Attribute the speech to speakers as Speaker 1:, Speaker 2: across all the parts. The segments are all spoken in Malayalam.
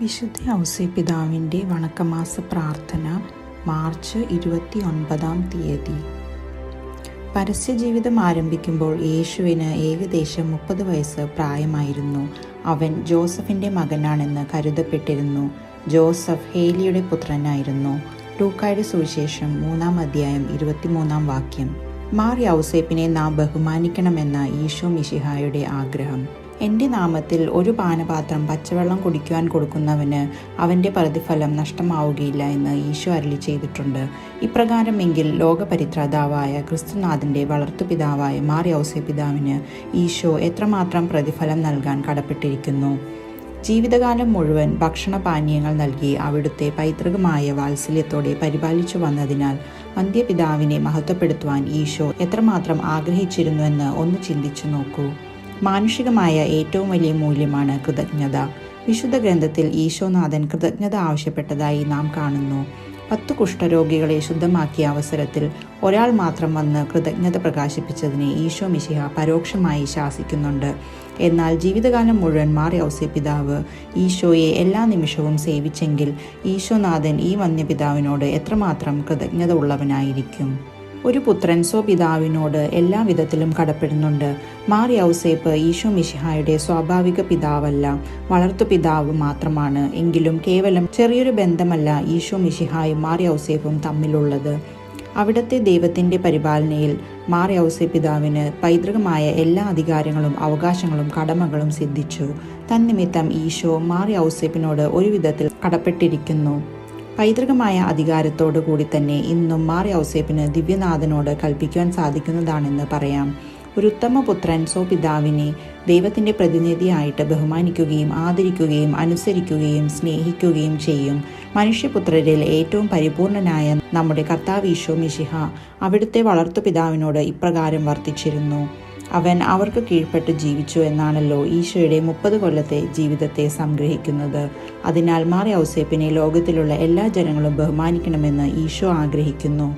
Speaker 1: വിശുദ്ധ ഔസേപിതാവിന്റെ വണക്കമാസ പ്രാർത്ഥന മാർച്ച് ഇരുപത്തി ഒൻപതാം തീയതി. പരസ്യജീവിതം ആരംഭിക്കുമ്പോൾ യേശുവിന് ഏകദേശം മുപ്പത് വയസ്സ് പ്രായമായിരുന്നു. അവൻ ജോസഫിന്റെ മകനാണെന്ന് കരുതപ്പെട്ടിരുന്നു. ജോസഫ് ഹേലിയുടെ പുത്രനായിരുന്നു. ലൂക്കായുടെ സുവിശേഷം മൂന്നാം അധ്യായം ഇരുപത്തിമൂന്നാം വാക്യം. മാർ യൗസേപ്പിനെ നാം ബഹുമാനിക്കണമെന്ന ഈശോ മിഷിഹായുടെ ആഗ്രഹം. എന്റെ നാമത്തിൽ ഒരു പാനപാത്രം പച്ചവെള്ളം കുടിക്കുവാൻ കൊടുക്കുന്നവന് അവന്റെ പ്രതിഫലം നഷ്ടമാവുകയില്ല എന്ന് ഈശോ അരളി ചെയ്തിട്ടുണ്ട്. ഇപ്രകാരമെങ്കിൽ ലോകപരിത്രാതാവായ ക്രിസ്തുനാഥന്റെ വളർത്തുപിതാവായ മാർ യൗസേപിതാവിന് ഈശോ എത്രമാത്രം പ്രതിഫലം നൽകാൻ കടപ്പെട്ടിരിക്കുന്നു. ജീവിതകാലം മുഴുവൻ ഭക്ഷണപാനീയങ്ങൾ നൽകി അവിടുത്തെ പൈതൃകമായ വാത്സല്യത്തോടെ പരിപാലിച്ചു വന്നതിനാൽ വന്ധ്യപിതാവിനെ മഹത്വപ്പെടുത്തുവാൻ ഈശോ എത്രമാത്രം ആഗ്രഹിച്ചിരുന്നുവെന്ന് ഒന്ന് ചിന്തിച്ചു നോക്കൂ. മാനുഷികമായ ഏറ്റവും വലിയ മൂല്യമാണ് കൃതജ്ഞത. വിശുദ്ധ ഗ്രന്ഥത്തിൽ ഈശോനാഥൻ കൃതജ്ഞത ആവശ്യപ്പെട്ടതായി നാം കാണുന്നു. പത്തു കുഷ്ഠരോഗികളെ ശുദ്ധമാക്കിയ അവസരത്തിൽ ഒരാൾ മാത്രം വന്ന് കൃതജ്ഞത പ്രകാശിപ്പിച്ചതിനെ ഈശോ മിശിഹ പരോക്ഷമായി ശാസിക്കുന്നുണ്ട്. എന്നാൽ ജീവിതകാലം മുഴുവൻ മാറി ഔസേ പിതാവ് ഈശോയെ എല്ലാ നിമിഷവും സേവിച്ചെങ്കിൽ ഈശോനാഥൻ ഈ വന്യപിതാവിനോട് എത്രമാത്രം കൃതജ്ഞത ഉള്ളവനായിരിക്കും? ഒരു പുത്രൻ സ്വപിതാവിനോട് എല്ലാ വിധത്തിലും കടപ്പെടുന്നുണ്ട്. മാറി ഔസേപ്പ് ഈശോ മിഷിഹായുടെ സ്വാഭാവിക പിതാവല്ല വളർത്തു പിതാവ് മാത്രമാണ്. എങ്കിലും കേവലം ചെറിയൊരു ബന്ധമല്ല ഈശോ മിഷിഹായും മാറി ഔസേപ്പും തമ്മിലുള്ളത്. അവിടുത്തെ ദൈവത്തിന്റെ പരിപാലനയിൽ മാറി ഔസേ പിതാവിന് പൈതൃകമായ എല്ലാ അധികാരങ്ങളും അവകാശങ്ങളും കടമകളും സിദ്ധിച്ചു. തന്നിമിത്തം ഈശോ മാറി ഔസേപ്പിനോട് ഒരു വിധത്തിൽ കടപ്പെട്ടിരിക്കുന്നു. പൈതൃകമായ അധികാരത്തോടു കൂടി തന്നെ ഇന്നും മാറി ഔസേപ്പിന് ദിവ്യനാഥനോട് കൽപ്പിക്കുവാൻ സാധിക്കുന്നതാണെന്ന് പറയാം. ഒരു ഉത്തമ പുത്രൻ സോ പിതാവിനെ ദൈവത്തിന്റെ പ്രതിനിധിയായിട്ട് ബഹുമാനിക്കുകയും ആദരിക്കുകയും അനുസരിക്കുകയും സ്നേഹിക്കുകയും ചെയ്യും. മനുഷ്യപുത്രരിൽ ഏറ്റവും പരിപൂർണനായ നമ്മുടെ കർത്താവ് ഈശോ മിശിഹ അവിടുത്തെ വളർത്തു പിതാവിനോട് ഇപ്രകാരം വർത്തിച്ചിരുന്നു. അവൻ അവർക്ക് കീഴ്പ്പെട്ട് ജീവിച്ചു എന്നാണല്ലോ ഈശോയുടെ മുപ്പത് കൊല്ലത്തെ ജീവിതത്തെ സംഗ്രഹിക്കുന്നത്. അതിനാൽ മാറി ഔസേപ്പിനെ ലോകത്തിലുള്ള എല്ലാ ജനങ്ങളും ബഹുമാനിക്കണമെന്ന് ഈശോ ആഗ്രഹിക്കുന്നു.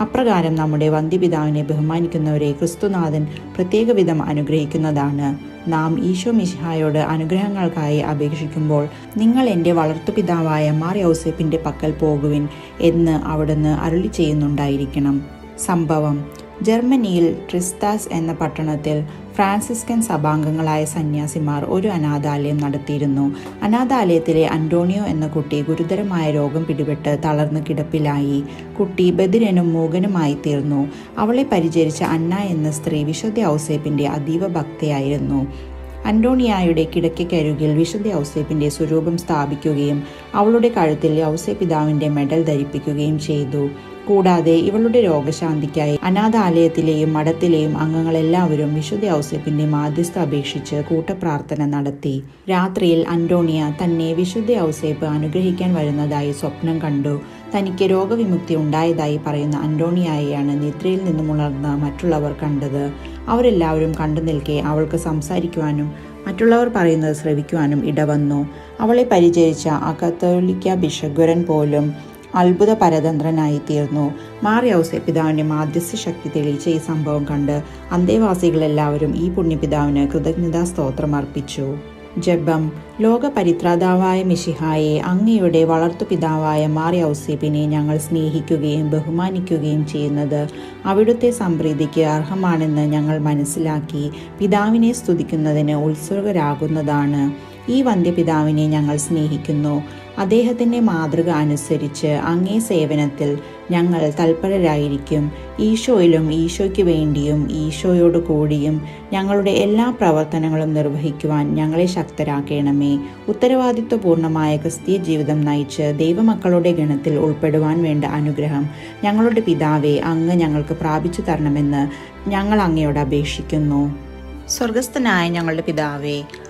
Speaker 1: അപ്രകാരം നമ്മുടെ വന്ധ്യപിതാവിനെ ബഹുമാനിക്കുന്നവരെ ക്രിസ്തുനാഥൻ പ്രത്യേക വിധം അനുഗ്രഹിക്കുന്നതാണ്. നാം ഈശോ മിശിഹായോട് അനുഗ്രഹങ്ങൾക്കായി അപേക്ഷിക്കുമ്പോൾ നിങ്ങൾ എന്റെ വളർത്തുപിതാവായ മാറി ഔസേപ്പിന്റെ പക്കൽ പോകുവിൻ എന്ന് അവിടുന്ന് അരുളി ചെയ്യുന്നുണ്ടായിരിക്കണം. സംഭവം ജർമ്മനിയിൽ ട്രിസ്താസ് എന്ന പട്ടണത്തിൽ ഫ്രാൻസിസ്കൻ സഭാംഗങ്ങളായ സന്യാസിമാർ ഒരു അനാഥാലയം നടത്തിയിരുന്നു. അനാഥാലയത്തിലെ അന്റോണിയോ എന്ന കുട്ടി ഗുരുതരമായ രോഗം പിടിപെട്ട് തളർന്ന് കിടപ്പിലായി. കുട്ടി ബദിരനും മൂകനുമായി തീർന്നു. അവളെ പരിചരിച്ച അന്ന എന്ന സ്ത്രീ വിശുദ്ധ ഔസേപ്പിന്റെ അതീവ ഭക്തയായിരുന്നു. അന്റോണിയായുടെ കിടക്കയ്ക്കരികിൽ വിശുദ്ധ ഔസേപ്പിന്റെ സ്വരൂപം സ്ഥാപിക്കുകയും അവളുടെ കഴുത്തിൽ ഔസേപ്പിതാവിന്റെ മെഡൽ ധരിപ്പിക്കുകയും ചെയ്തു. കൂടാതെ ഇവളുടെ രോഗശാന്തിക്കായി അനാഥാലയത്തിലെയും മഠത്തിലെയും അംഗങ്ങളെല്ലാവരും വിശുദ്ധ ഔസേപ്പിന്റെ മാധ്യസ്ഥ അപേക്ഷിച്ച് കൂട്ടപ്രാർത്ഥന നടത്തി. രാത്രിയിൽ അന്റോണിയ തന്നെ വിശുദ്ധ ഔസേപ്പ് അനുഗ്രഹിക്കാൻ വരുന്നതായി സ്വപ്നം കണ്ടു. തനിക്ക് രോഗവിമുക്തി ഉണ്ടായതായി പറയുന്ന അന്റോണിയായെയാണ് നിദ്രയിൽ നിന്നും ഉണർന്ന മറ്റുള്ളവർ കണ്ടത്. അവരെല്ലാവരും കണ്ടു നിൽക്കെ അവൾക്ക് സംസാരിക്കുവാനും മറ്റുള്ളവർ പറയുന്നത് ശ്രവിക്കുവാനും ഇടവന്നു. അവളെ പരിചരിച്ച അകത്തോലിക്ക ബിഷഗുരൻ പോലും അത്ഭുത പരതന്ത്രനായി തീർന്നു മാറി ഔസെ പിതാവിന്റെ മാധ്യസ്ഥ ശക്തി തെളിയിച്ച ഈ സംഭവം കണ്ട് അന്തേവാസികളെല്ലാവരും ഈ പുണ്യപിതാവിന് കൃതജ്ഞതാ സ്തോത്രം അർപ്പിച്ചു ജപം ലോക പരിത്രാതാവായ മിഷിഹായെ അങ്ങയുടെ വളർത്തുപിതാവായ മാറി ഔസേപ്പിനെ ഞങ്ങൾ സ്നേഹിക്കുകയും ബഹുമാനിക്കുകയും ചെയ്യുന്നത് അവിടുത്തെ സംപ്രീതിക്ക് അർഹമാണെന്ന് ഞങ്ങൾ മനസ്സിലാക്കി പിതാവിനെ സ്തുതിക്കുന്നതിന് ഉത്സുകരാകുന്നതാണ്. ഈ വന്ധ്യപിതാവിനെ ഞങ്ങൾ സ്നേഹിക്കുന്നു. അദ്ദേഹത്തിന്റെ മാതൃക അനുസരിച്ച് അങ്ങേ സേവനത്തിൽ ഞങ്ങൾ തൽപരരായിരിക്കും. ഈശോയിലും ഈശോയ്ക്ക് വേണ്ടിയും ഈശോയോട് കൂടിയും ഞങ്ങളുടെ എല്ലാ പ്രവർത്തനങ്ങളും നിർവഹിക്കുവാൻ ഞങ്ങളെ ശക്തരാക്കണമേ. ഉത്തരവാദിത്വപൂർണമായ ക്രിസ്തീയ ജീവിതം നയിച്ച് ദൈവമക്കളുടെ ഗണത്തിൽ ഉൾപ്പെടുവാൻ വേണ്ട അനുഗ്രഹം ഞങ്ങളുടെ പിതാവെ അങ്ങ് ഞങ്ങൾക്ക് പ്രാപിച്ചു തരണമെന്ന് ഞങ്ങൾ അങ്ങയോട് അപേക്ഷിക്കുന്നു. സ്വർഗസ്ഥനായ ഞങ്ങളുടെ പിതാവേ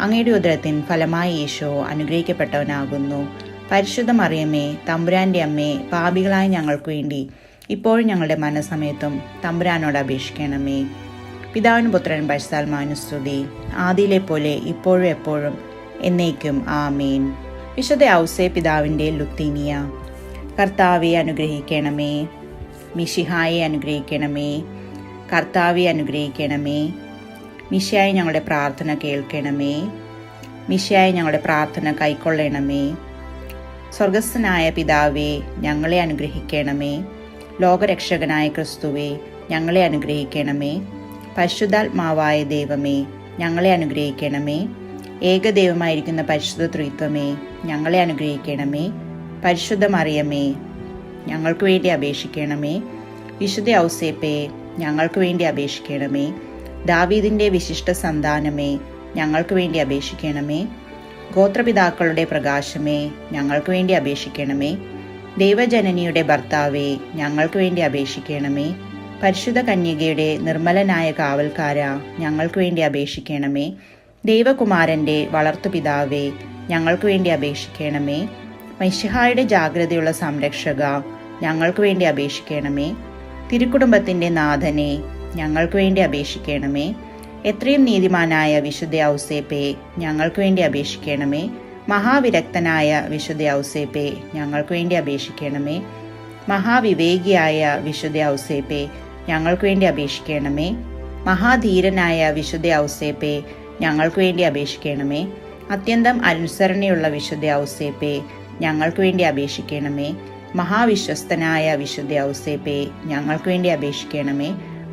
Speaker 1: അങ്ങയുടെ ഉദരത്തിൻ ഫലമായി ഈശോ അനുഗ്രഹിക്കപ്പെട്ടവനാകുന്നു. പരിശുദ്ധ മറിയമ്മേ തമ്പുരാന്റെ അമ്മേ പാപികളായ ഞങ്ങൾക്ക് വേണ്ടി ഇപ്പോഴും ഞങ്ങളുടെ മനസ്സമയത്തും തമ്പുരാനോട് അപേക്ഷിക്കണമേ. പിതാവിന് പുത്രൻ പരിശുദ്ധാത്മാനുസ്തുതി ആദിയിലെ പോലെ ഇപ്പോഴും എപ്പോഴും എന്നേക്കും ആമേൻ. വിശുദ്ധ ഔസേ പിതാവിന്റെ ലുത്തീനിയ കർത്താവെ അനുഗ്രഹിക്കണമേ. മിഷിഹായെ അനുഗ്രഹിക്കണമേ. കർത്താവെ അനുഗ്രഹിക്കണമേ. മിഷയായി ഞങ്ങളുടെ പ്രാർത്ഥന കേൾക്കണമേ. മിഷയായി ഞങ്ങളുടെ പ്രാർത്ഥന കൈക്കൊള്ളണമേ. സ്വർഗസ്ഥനായ പിതാവേ ഞങ്ങളെ അനുഗ്രഹിക്കണമേ. ലോകരക്ഷകനായ ക്രിസ്തുവേ ഞങ്ങളെ അനുഗ്രഹിക്കണമേ. പരിശുദ്ധാത്മാവായ ദൈവമേ ഞങ്ങളെ അനുഗ്രഹിക്കണമേ. ഏകദൈവമായിരിക്കുന്ന പരിശുദ്ധ ത്രിത്വമേ ഞങ്ങളെ അനുഗ്രഹിക്കണമേ. പരിശുദ്ധമറിയമേ ഞങ്ങൾക്ക് വേണ്ടി അപേക്ഷിക്കണമേ. വിശുദ്ധ ഔസേപ്പേ ഞങ്ങൾക്ക് വേണ്ടി അപേക്ഷിക്കണമേ. ദാവീദിന്റെ വിശിഷ്ട സന്താനമേ ഞങ്ങൾക്ക് വേണ്ടി അപേക്ഷിക്കണമേ. ഗോത്രപിതാക്കളുടെ പ്രകാശമേ ഞങ്ങൾക്ക് വേണ്ടി അപേക്ഷിക്കണമേ. ദൈവജനനിയുടെ ഭർത്താവേ ഞങ്ങൾക്ക് വേണ്ടി അപേക്ഷിക്കണമേ. പരിശുദ്ധ കന്യകയുടെ നിർമ്മലനായ കാവൽക്കാര ഞങ്ങൾക്ക് വേണ്ടി അപേക്ഷിക്കണമേ. ദൈവകുമാരന്റെ വളർത്തുപിതാവേ ഞങ്ങൾക്ക് വേണ്ടി അപേക്ഷിക്കണമേ. മൈഷിഹായുടെ ജാഗ്രതയുള്ള സംരക്ഷക ഞങ്ങൾക്ക് വേണ്ടി അപേക്ഷിക്കണമേ. തിരുക്കുടുംബത്തിന്റെ നാഥനെ ഞങ്ങൾക്ക് വേണ്ടി അപേക്ഷിക്കണമേ. എത്രയും നീതിമാനായ വിശുദ്ധ ഔസേപ്പയെ ഞങ്ങൾക്ക് വേണ്ടി അപേക്ഷിക്കണമേ. മഹാവിരക്തനായ വിശുദ്ധ ഔസേപ്പയെ ഞങ്ങൾക്ക് വേണ്ടി അപേക്ഷിക്കണമേ. മഹാവിവേകിയായ വിശുദ്ധ ഔസേപ്പയെ ഞങ്ങൾക്ക് വേണ്ടി അപേക്ഷിക്കണമേ. മഹാധീരനായ വിശുദ്ധ ഔസേപ്പയെ ഞങ്ങൾക്ക് വേണ്ടി അപേക്ഷിക്കണമേ. അത്യന്തം അനുസരണയുള്ള വിശുദ്ധ ഔസേപ്പയെ ഞങ്ങൾക്ക് വേണ്ടി അപേക്ഷിക്കണമേ. മഹാവിശ്വസ്തനായ വിശുദ്ധ ഔസേപ്പയെ ഞങ്ങൾക്ക് വേണ്ടി അപേക്ഷിക്കണമേ.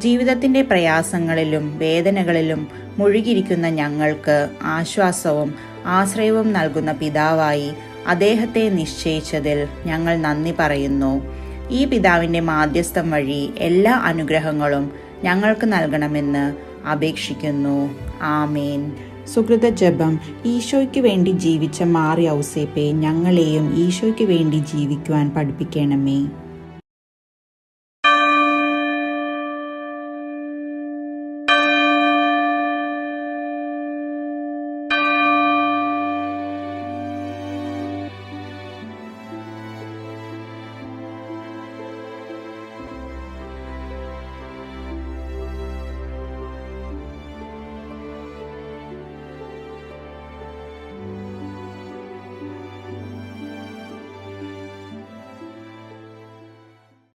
Speaker 1: ജീവിതത്തിന്റെ പ്രയാസങ്ങളിലും വേദനകളിലും മുഴുകിയിരിക്കുന്ന ഞങ്ങൾക്ക് ആശ്വാസവും ആശ്രയവും നൽകുന്ന പിതാവായി അദ്ദേഹത്തെ നിശ്ചയിച്ചതിൽ ഞങ്ങൾ നന്ദി പറയുന്നു. ഈ പിതാവിന്റെ മാധ്യസ്ഥം വഴി എല്ലാ അനുഗ്രഹങ്ങളും ഞങ്ങൾക്ക് നൽകണമെന്ന് അപേക്ഷിക്കുന്നു. ആമേൻ. സുഹൃത ജപം. ഈശോയ്ക്ക് വേണ്ടി ജീവിച്ച മാറി ഔസേപ്പെ ഞങ്ങളെയും ഈശോയ്ക്ക് വേണ്ടി ജീവിക്കുവാൻ പഠിപ്പിക്കണമേ.